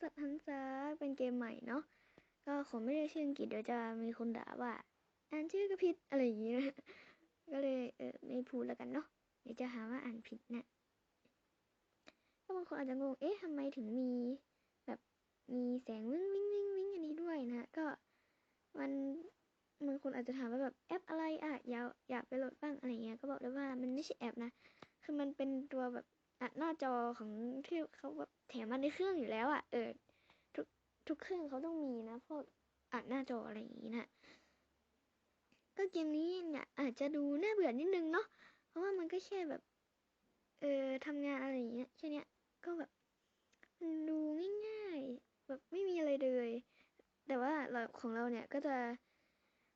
สัตว์หันษาเป็นเกมใหม่เนาะก็ขอไม่ได้ชื่ออังกฤษเดี๋ยวจะมีคนด่าว่าอ่านชื่อก็ผิดอะไรอย่างงี้นะก็เลยเออไม่พูดแล้วกันเนาะเดี๋ยวจะหาว่าอ่านผิดนะก็บางคนอาจจะงงเอ๊ะทำไมถึงมีแบบมีแสงวิ่งวิ่งวิ่งวิ่งอันนี้ด้วยนะก็มันบางคนอาจจะถามว่าแบบแอปอะไรอะอยากอยากไปโหลดบ้างอะไรเงี้ยก็บอกเลยว่ามันไม่ใช่แอปนะคือมันเป็นตัวแบบอัดหน้าจอของที่เขาแบบ แถมมาในเครื่องอยู่แล้วอะเออทุกทุกเครื่องเขาต้องมีนะพวกอัดหน้าจออะไรอย่างงี้นะก็เกมนี้เนี่ยอาจจะดูน่าเบื่อนิดนึงเนาะเพราะว่ามันก็แค่แบบ เออทำงานอะไรอย่างเงี้ยแค่เนี้ยก็แบบมันดูง่ายๆ แบบไม่มีอะไรเลย แต่ว่าเราของเราเนี่ยก็จะ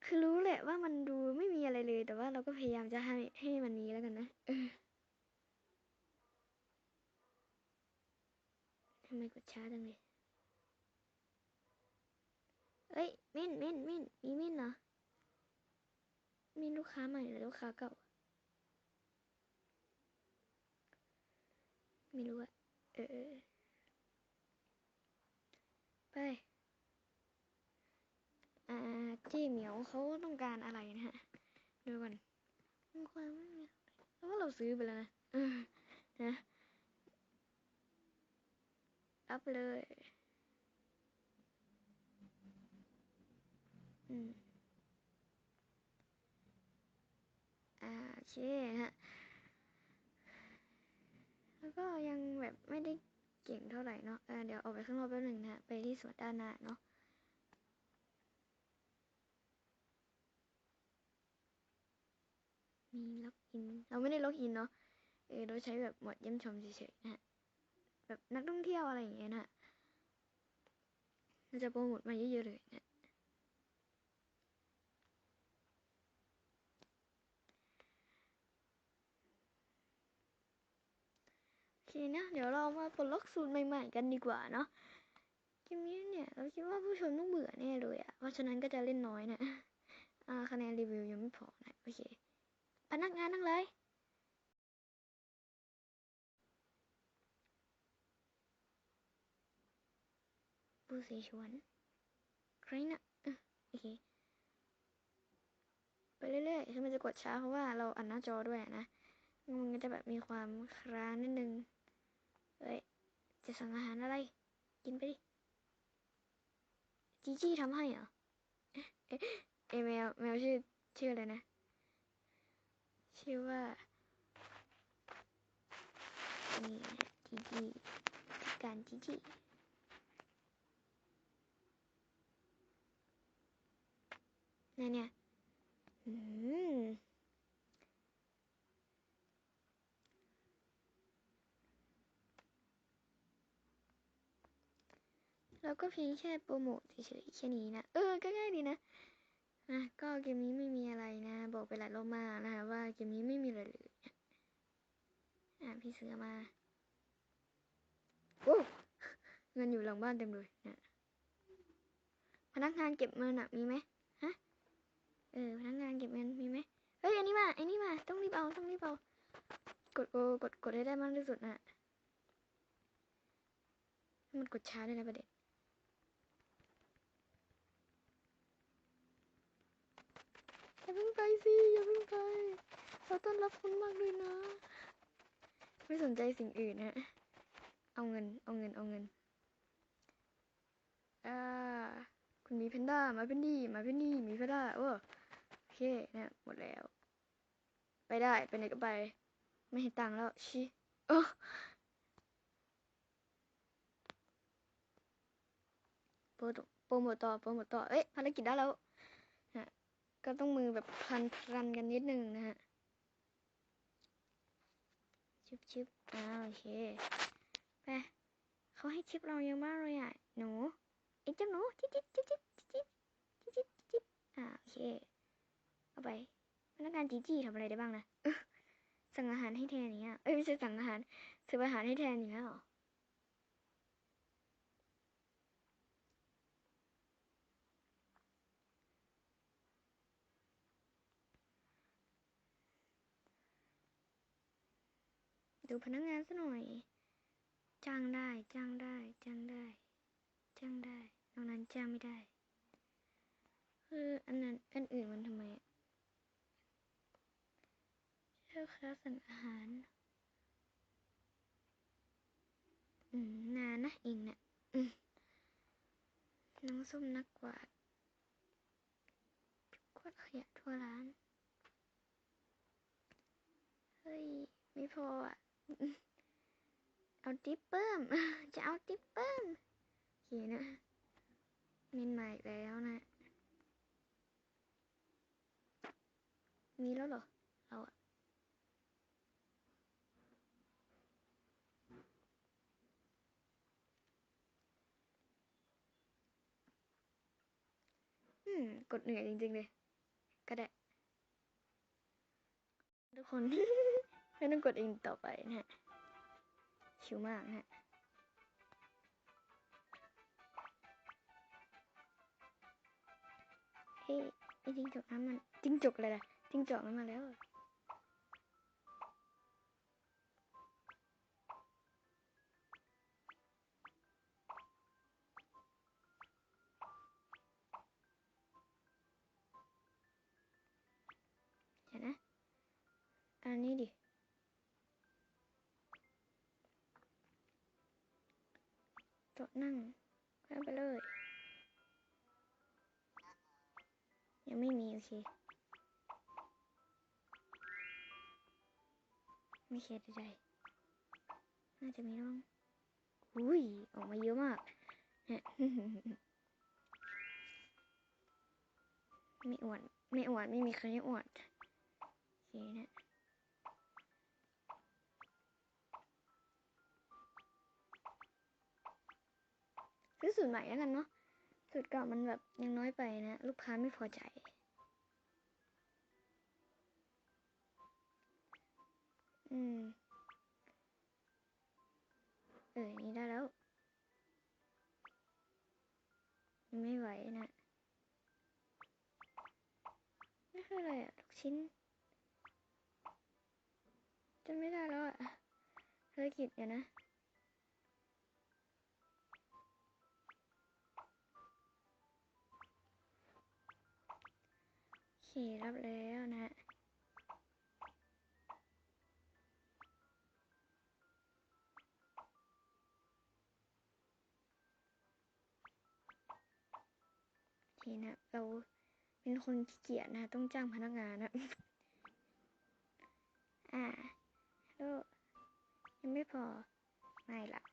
คือรู้แหละว่ามันดูไม่มีอะไรเลย แต่ว่าเราก็พยายามจะให้ให้มันมีแล้วกันนะเออำไมกดช้าจังเลยเอ้ยเม่นเม่นเม่นมีเม่นเหรอมีลูกค้าใหม่หรือลูกค้าเก่า ไม่รู้อะเออ ไป อ่าเจ๊เหมียวเขาต้องการอะไรนะฮะ ดูก่อนมีความไม่มีแล้วว่าเราซื้อไปแล้วนะ รับเลยอืมอ่าโอเคฮะแล้วก็ยังแบบไม่ได้เก่งเท่าไหร่เนาะเอเดี๋ยวออกไปข้างนอกแป๊บหนึ่งนะฮะไปที่สวนด้านหน้าเนาะมีล็อกอิน เราไม่ได้ล็อกอินเนาะ เออ เราใช้แบบหมดเยี่ยมชมเฉยๆนะฮะ แบบนักท่องเที่ยวอะไรอย่างเงี้ยนะฮะเราจะโปรโมทมาเยอะๆเลยนะโอเคนะเดี๋ยวเรามาปลดล็อกสูตรใหม่ๆกันดีกว่าเนาะเกมนี้เนี่ยเราคิดว่าผู้ชมต้องเบื่อแน่เลยอะเพราะฉะนั้นก็จะเล่นน้อยนะอ่าคะแนนรีวิวยังไม่พอนะโอเคพนักงานนั่งเลย ชวนใครนะอะโอเค ไปเรื่อยๆคือมันจะกดช้าเพราะว่าเราอัดหน้าจอด้วยนะ มันก็จะแบบมีความค้างนิดนึง เฮ้ย จะสั่งอาหารอะไร กินไปดิ จีจี้ทำให้เหรอ เอ๊ะเอ๊ะเมวแมวชื่อ ชื่ออะไรนะ ชื่อว่านี่จีจี้การจีจี้ นั่นเนี่ยอืมแล้วก็เพียงแค่โปรโมทเฉยๆแค่นี้นะ เออ ก็ง่ายดีนะนะก็เกมนี้ไม่มีอะไรนะ บอกไปหลายรอบมากนะคะว่าเกมนี้ไม่มีอะไรเลยอะพี่เสือมาโอ้เงินอยู่หลังบ้านเต็มเลยนะพนักงานเก็บเงินอะมีไหม เออพนักงานเก็บเงินมีไหมเฮ้ยอันนี้มาอันนี้มาต้องรีบเอาต้องรีบเอากดโอกดกดให้ได้มากที่สุดนะมันกดช้าด้วยนะประเด็นอย่าเพิ่งไปสิอย่าเพิ่งไปเราต้อนรับคุณมากเลยนะ ไม่สนใจสิ่งอื่นนะเอาเงิน เอาเงิน เอาเงินอ่าคุณมีเพนด้ามาเพนดี้มาเพนดี้มีเพนด้าโอ้โอ เนี่ยหมดแล้ว ไปได้ ไปไหนก็ไป ไม่เห็นตังค์แล้ว ชิโอ้ปิดปิดหมดต่อโปรโมดต่อ เอ้ยภารกิจได้แล้วฮะก็ต้องมือแบบพลันพลันกันนิดนึงนะฮะชิบชิบอ้าวโอเคไปเขาให้ชิปเราเยอะมากเลยอะ หนูไอ้เจ้าหนูจิ๊บจิ๊บจิ๊บจิ๊บจิ๊บจิ๊บจิ๊บอ่าโอเค เอาไป พนักงานจีจี้ทำอะไรได้บ้างนะสั่งอาหารให้แทนอย่างเงี้ย เอ้ยไม่ใช่สั่งอาหารซื้ออาหารให้แทนอย่างเงี้ยหรอดูพนักงานซะหน่อย จ้างได้ จ้างได้ จ้างได้ จ้างได้นอกนั้นจ้างไม่ได้ คืออันนั้นอันอื่นมันทำไม อะเช่าค้าสั่งอาหาร อืม นานนะเองเนะ่ะอืมน้องส้มนักกวาดกวาดขยะทั่วร้าน เฮ้ย ไม่พออะ เอาติ๊บเพิ่ม จะเอาติ๊บเพิ่มโอเคนะเมนใหม่แล้วนะ มีแล้วเหรอ เราอะอืม กดเหนื่อยจริง ๆ เลย ก็ได้ ทุกคน ไม่ต้องกดเองต่อไปนะฮะ ชิวมากนะฮะเฮ้ยไอจิงจกน้ำมันจิงจกอะไรล่ะจิงจอกน้ำมาแล้ว อันนี้ดิ โต๊ะนั่งเพิ่มไปเลย ยังไม่มี โอเค ไม่เคสใดๆน่าจะมีน้องอุ้ย ออกมาเยอะมากเนี่ยไม่อวด ไม่อวด ไม่มีใครอวดโอเคนะ ซื้อสูตรใหม่แล้วกันเนาะสูตรเก่ามันแบบยังน้อยไปนะ ลูกค้าไม่พอใจ อืม เออ นี่ได้แล้ว ไม่ไหวนะนี่คืออะไรอะลูกชิ้นจำไม่ได้แล้วอะภารกิจเดี๋ยวนะ เครับแล้วนะโอเคนะเราเป็นคนขี้เกียจนะ ต้องจ้างพนักงานนะ อ่าแล้วยังไม่พอ ไม่ละ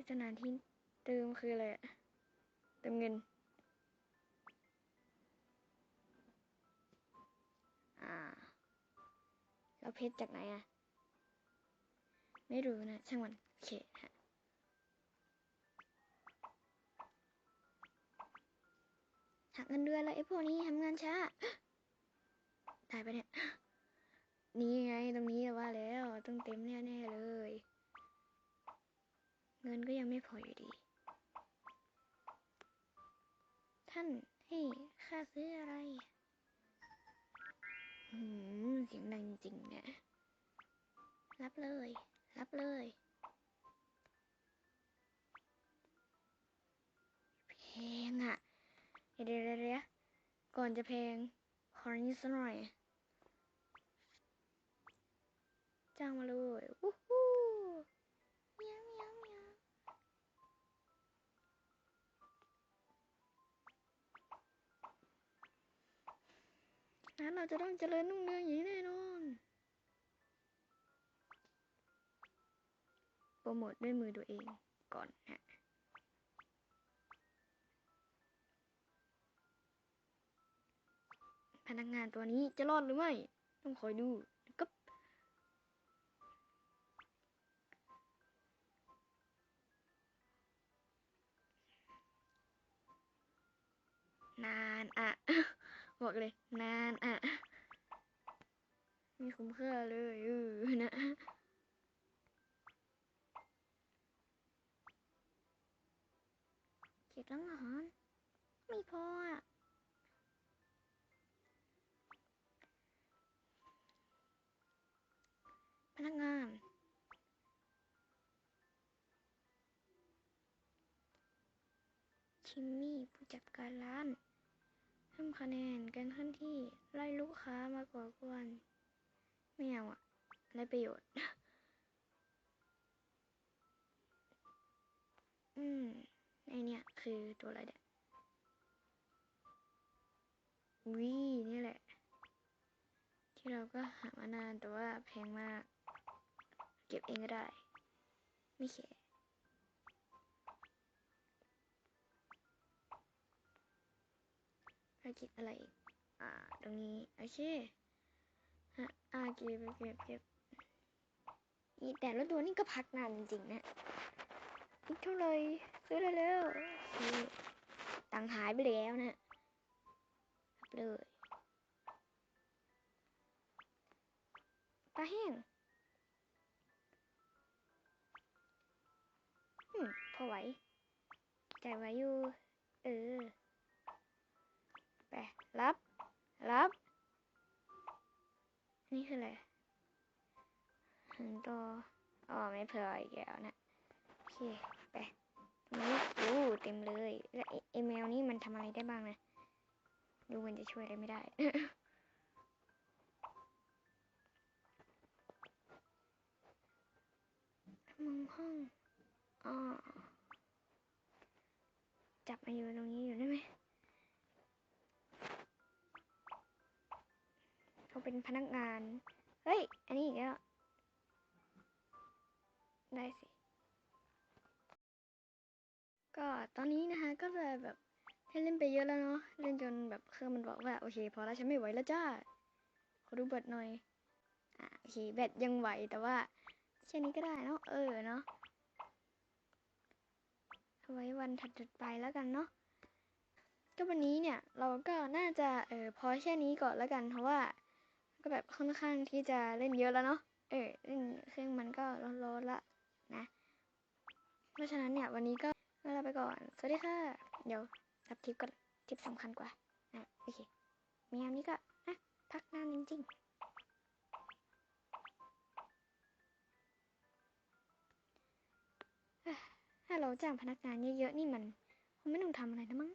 ปริศนาที่เติมคืออะไรอะเติมเงิน อ่าแล้วเพชรจากไหนอะไม่รู้นะ ช่างมัน โอเคฮะหักเงินเดือนแล้วไอ้พวกนี้ทำงานช้าตายไปเนี่ย นี่ไงตรงนี้ว่าแล้ว ต้องเต็มแน่ๆเลย เงินก็ยังไม่พออยู่ดี ท่านให้ค่าซื้ออะไรหืมเสียงดังจริงๆเนี่ยรับเลย รับเลยแพงอะเดี๋ยวเดี๋ยวเดี๋ยวก่อนจะแพงขอนิดสักหน่อย จ้างมาเลยวู้ฮู้ ร้นเราจะต้องเจริญรุ่งเรืองอย่างนี้แน่นอน โปรโมทด้วยมือตัวเองก่อนฮะพนักงานตัวนี้จะรอดหรือไม่ ต้องคอยดู บอกเลย นานอะ มีคุ้มค่าเลยเออนะเก็บร้านหารไม่พออะพนักงานชิมมี่ผู้จัดการร้าน ทำคะแนนการเคลื่อนที่ไล่ลูกค้ามาก่อกวนไม่เอาอะไรประโยชน์ อืมไอเนี่ยคือตัวอะไรเนี่ยวีนี่แหละ ที่เราก็หามานานแต่ว่าแพงมาก เก็บเองก็ได้ ไม่แคร์ รกิจอะไรอีก อ่า ตรงนี้ โอเคฮะอ่าเก็บเก็บเก็บอีแต่ละตัวนี่ก็พักนานจริงๆนะอีกเท่าไรซื้อได้แล้วนี่ตังหายไปแล้วนะเลยปลาแห้งอืมพอไหวใจไหวอยู่ เออ รับ รับ นี่คืออะไรหันต่ออ๋อไม่เพลออีกแล้วนะโอเคไปตรงนี้อู้เต็มเลย แล้วไอ้ไอแมวนี่มันทำอะไรได้บ้างนะ ดูมันจะช่วยอะไรไม่ได้มองห้องอ๋อจับมาอยู่ตรงนี้ พนักงาน เฮ้ย อันนี้อีกแล้ว ได้สิ ก็ตอนนี้นะคะก็จะแบบให้เล่นไปเยอะแล้วเนาะ เล่นจนแบบเครื่องมันบอกว่า โอเค พอแล้วฉันไม่ไหวแล้วจ้า ขอดูแบตหน่อย อ่าโอเคแบตยังไหวแต่ว่าแค่นี้ก็ได้เนาะ เออเนาะไว้วันถัดๆไปแล้วกันเนาะก็วันนี้เนี่ยเราก็น่าจะเออพอแค่นี้ก่อนแล้วกันเพราะว่า ก็แบบค่อนข้างที่จะเล่นเยอะแล้วเนาะ เออเล่นเครื่องมันก็ร้อนๆละนะ เพราะฉะนั้นเนี่ยวันนี้ก็ลาไปก่อน สวัสดีค่ะ เดี๋ยวรับทิปก่อนทิปสำคัญกว่า นะ โอเคแมวนี้ก็นะพักนานจริงๆถ้าเราจ้างพนักงานเยอะๆนี่มันคงไม่ต้องทำอะไรนะมั้ง